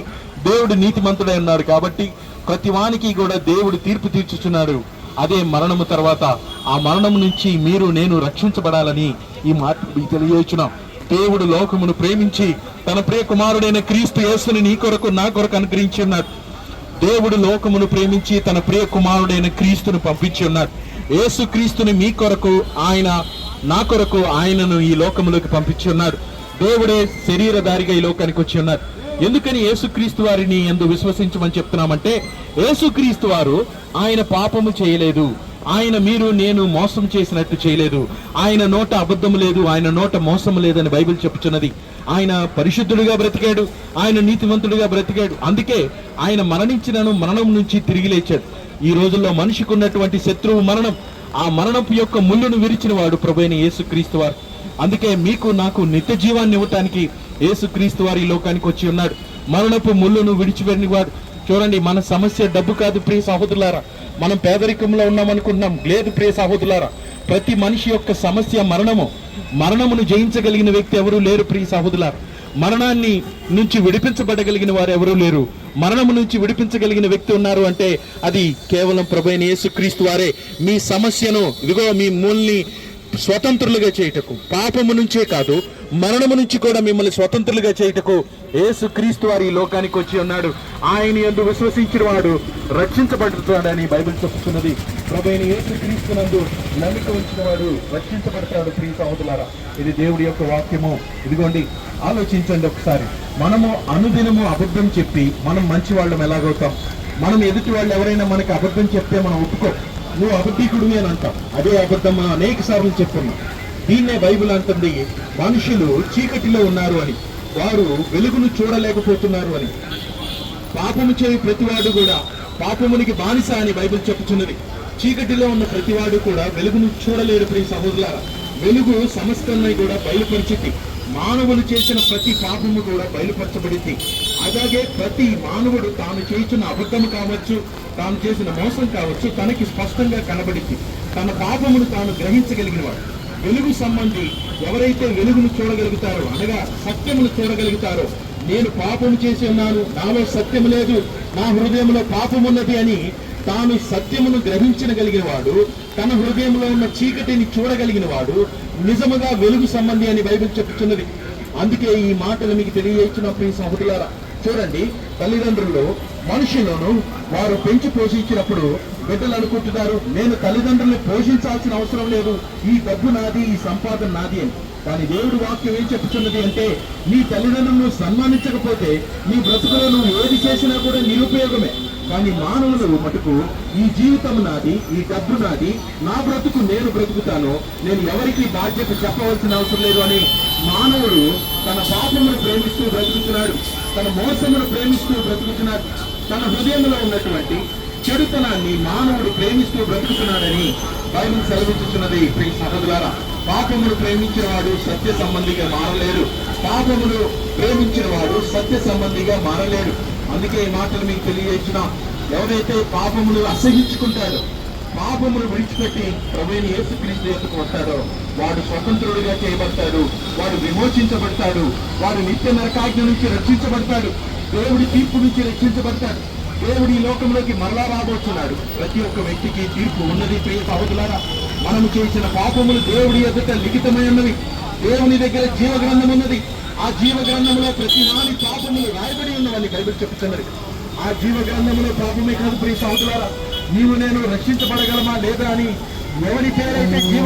కాబట్టి దేవుడు నీతిమంతుడై ఉన్నాడు కాబట్టి ప్రతి వానికి కూడా దేవుడు తీర్పు తీర్చుచున్నాడు. అదే మరణము తర్వాత ఆ మరణం నుంచి మీరు నేను రక్షించబడాలని ఈ మాట తెలియచున్నాం దేవుడు లోకమును ప్రేమించి తన ప్రియ కుమారుడైన క్రీస్తు యేసుని నీ కొరకు నా కొరకు అనుగ్రహించి ఉన్నాడు. దేవుడు లోకమును ప్రేమించి తన ప్రియ కుమారుడైన క్రీస్తును పంపించి ఉన్నాడు. యేసు క్రీస్తుని మీ కొరకు ఆయన నా కొరకు ఆయనను ఈ లోకములోకి పంపించి ఉన్నాడు. దేవుడే శరీరధారిగా ఈ లోకానికి వచ్చి ఉన్నాడు. ఎందుకని యేసుక్రీస్తు వారిని ఎందు విశ్వసించమని చెప్తున్నామంటే యేసుక్రీస్తు వారు ఆయన పాపము చేయలేదు. ఆయన మీరు నేను మోసం చేసినట్టు చేయలేదు. ఆయన నోట అబద్ధం లేదు ఆయన నోట మోసం లేదని బైబిల్ చెప్పుచున్నది. ఆయన పరిశుద్ధుడిగా బ్రతికాడు ఆయన నీతివంతుడిగా బ్రతికాడు. అందుకే ఆయన మరణించినను మరణం నుంచి తిరిగి లేచాడు. ఈ రోజుల్లో మనిషికి ఉన్నటువంటి శత్రువు మరణం ఆ మరణపు యొక్క ముళ్ళును విరిచిన వాడు ప్రభైన యేసుక్రీస్తు వారు. అందుకే మీకు నాకు నిత్య జీవాన్ని ఇవ్వటానికి యేసుక్రీస్తు వారి ఈ లోకానికి వచ్చి ఉన్నాడు మరణపు ముళ్ళును విడిచిపెట్టిన వాడు చూడండి మన సమస్య డబ్బు కాదు ప్రియ సహోదరులారా. మనం పేదరికంలో ఉన్నామనుకుంటున్నాం లేదు ప్రియ సహోదరులారా. ప్రతి మనిషి యొక్క సమస్య మరణము. మరణమును జయించగలిగిన వ్యక్తి ఎవరూ లేరు ప్రియ సహోదరులారా. మరణాన్ని నుంచి విడిపించబడగలిగిన వారు ఎవరూ లేరు. మరణము నుంచి విడిపించగలిగిన వ్యక్తి ఉన్నారు అంటే అది కేవలం ప్రభైన యేసుక్రీస్తు వారే. మీ సమస్యను ఇదిగో మీ మూల్ని స్వతంత్రులుగా చేయుటకు పాపము నుంచే కాదు మరణము నుంచి కూడా మిమ్మల్ని స్వతంత్రులుగా చేయుటకు యేసు క్రీస్తు వారి లోకానికి వచ్చి ఉన్నాడు. ఆయన ఎందు విశ్వసించిన వాడు రక్షించబడుతాడని బైబిల్ చెప్తున్నది. ప్రభైన యేసు క్రీస్తు నందు నమ్మిక ఉంచిన వాడు రక్షించబడతాడు ప్రియ సహోదరులారా. ఇది దేవుడి యొక్క వాక్యము. ఇదిగోండి ఆలోచించండి ఒకసారి. మనము అనుదినము అబద్ధం చెప్పి మనం మంచి వాళ్ళం ఎలాగవుతాం? మనం ఎదుటి వాళ్ళు ఎవరైనా మనకి అబద్ధం చెప్తే మనం ఒప్పుకో. నువ్వు అబద్ధికుడివి అని అంటావు. అదే అబద్ధం మనం అనేక సార్లు చెప్పున్నాం దీన్నే బైబిల్ అంటుంది మనుషులు చీకటిలో ఉన్నారు అని వారు వెలుగును చూడలేకపోతున్నారు అని. పాపము చేయి ప్రతివాడు కూడా పాపమునికి బానిస అని బైబిల్ చెప్పుచున్నది. చీకటిలో ఉన్న ప్రతివాడు కూడా వెలుగును చూడలేరు ప్రియ సహోదరులారా. వెలుగు సమస్తాన్ని కూడా బయలుపరిచింది మానవులు చేసిన ప్రతి పాపము కూడా బయలుపరచబడింది. అలాగే ప్రతి మానవుడు తాను చేసిన అబద్ధము కావచ్చు తాను చేసిన మోసం కావచ్చు తనకి స్పష్టంగా కనబడింది. తన పాపమును తాను గ్రహించగలిగిన వాడు వెలుగు సంబంధి ఎవరైతే వెలుగును చూడగలుగుతారో అనగా సత్యమును చూడగలుగుతారో నేను పాపము చేసి ఉన్నాను నాలో సత్యం లేదు నా హృదయంలో పాపమున్నది అని తాను సత్యమును గ్రహించగలిగిన వాడు తన హృదయంలో ఉన్న చీకటిని చూడగలిగిన వాడు నిజముగా వెలుగు సంబంధి అని బైబిల్ చెప్పుచున్నది అందుకే ఈ మాటలు మీకు తెలియజేసినప్పుడు ఈ సహోదరులారా. చూడండి తల్లిదండ్రులు మనుషులను వారు పెంచి పోషించినప్పుడు బిడ్డలు అనుకుంటున్నారు నేను తల్లిదండ్రులను పోషించాల్సిన అవసరం లేదు. ఈ డబ్బు నాది ఈ సంపాదన నాది అని. కానీ దేవుడు వాక్యం ఏం చెప్తున్నది అంటే నీ తల్లిదండ్రులను సన్మానించకపోతే నీ బ్రతుకులో నువ్వు ఏది చేసినా కూడా నిరుపయోగమే. కానీ మానవులు మటుకు ఈ జీవితం నాది ఈ డబ్బు నాది నా బ్రతుకు నేను బ్రతుకుతాను నేను ఎవరికి బాధ్యత చెప్పవలసిన అవసరం లేదు అని మానవుడు తన పాపమును ప్రేమిస్తూ బ్రతుకుతున్నాడు తన మోసమును ప్రేమిస్తూ బ్రతుకుతున్నాడు తన హృదయంలో ఉన్నటువంటి చెడుతనాన్ని మానవుడు ప్రేమిస్తూ బ్రతుకుతున్నాడని బైబిల్ సెలవిస్తున్నది ప్రియ సహోదరులారా పాపమును ప్రేమించిన వాడు సత్య సంబంధిగా మారలేడు. పాపమును ప్రేమించిన వాడు సత్య సంబంధిగా మారలేడు. అందుకే ఈ మాటలు మీకు తెలియజేసిన ఎవరైతే పాపములు అసహించుకుంటారో పాపములు విడిచిపెట్టి ప్రవీణ ఏసు క్రీస్తు యొక్క వస్తాడో వాడు స్వతంత్రుడిగా చేయబడతాడు వాడు విమోచించబడతాడు వాడు నిత్య నరకాజ్ఞ నుంచి రక్షించబడతాడు దేవుడి తీర్పు నుంచి రక్షించబడతాడు దేవుడి ఈ లోకంలోకి మరలా రాబోతున్నాడు. ప్రతి ఒక్క వ్యక్తికి తీర్పు ఉన్నది ప్రియ సహోదరులారా. మనము చేసిన పాపములు దేవుడి ఎదుట లిఖితమై ఉన్నవి. దేవుని దగ్గర జీవ గ్రంథం ఉన్నది. ఆ జీవ గ్రంథంలో ప్రతి నాని పాపములు రాయబడి ఉన్నవని బైబిల్ చెప్తున్నారు ఆ జీవ గ్రంథంలో పాపమే కాదు ప్రియ సహోదరులారా నీవు నేను రక్షించబడగలమా లేదా అని ఎవరి పేరైతే జీవ